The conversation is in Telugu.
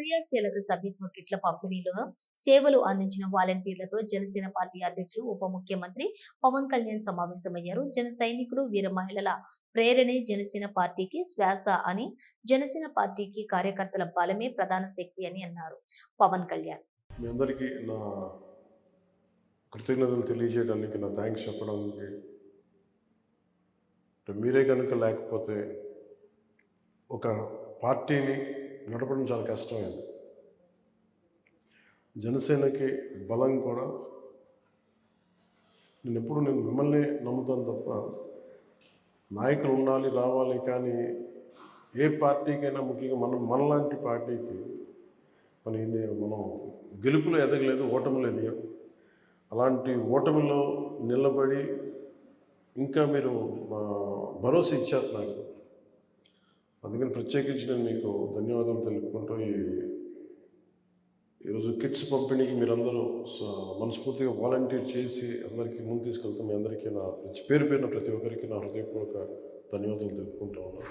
క్రియాశీలక సభ్యత్వ కిట్ల పంపిణీలో సేవలు అందించిన వాలంటీర్లతో జనసేన పార్టీ అధ్యక్షులు ఉప ముఖ్యమంత్రి పవన్ కళ్యాణ్ సమావేశమయ్యారు. జన సైనికులు వీర మహిళల ప్రేరణే జనసేన పార్టీకి శ్వాస అని జనసేన పార్టీకి కార్యకర్తల బలమే ప్రధాన శక్తి అని అన్నారు పవన్ కళ్యాణ్. మీ అందరికీ నా కృతజ్ఞతలు తెలియజేయడానికి నా థ్యాంక్స్ చెప్పడానికి. మీరే కనుక లేకపోతే ఒక పార్టీని నడపడం చాలా కష్టమైంది. జనసేనకి బలం కూడా. నేను ఎప్పుడు నేను మిమ్మల్ని నమ్ముతాను తప్ప నాయకులు ఉండాలి రావాలి కానీ ఏ పార్టీకైనా ముఖ్యంగా మనం మనలాంటి పార్టీకి మన మనం గెలుపులో ఎదగలేదు ఓటమిలో ఎదిగాం అలాంటి ఓటమిలో నిలబడి ఇంకా మీరు భరోసా ఇచ్చారు నాకు. అందుకని ప్రత్యేకించి నేను మీకు ధన్యవాదాలు తెలుపుకుంటూ ఈ ఈరోజు కిట్స్ పంపిణీకి మీరందరూ స- మనస్ఫూర్తిగా వాలంటీర్ చేసి అందరికీ ముందు తీసుకెళ్తాం మీ అందరికీ నా పేరు పేరున ప్రతి ఒక్కరికి నా హృదయపూర్వక ధన్యవాదాలు తెలుపుకుంటా ఉన్నాను.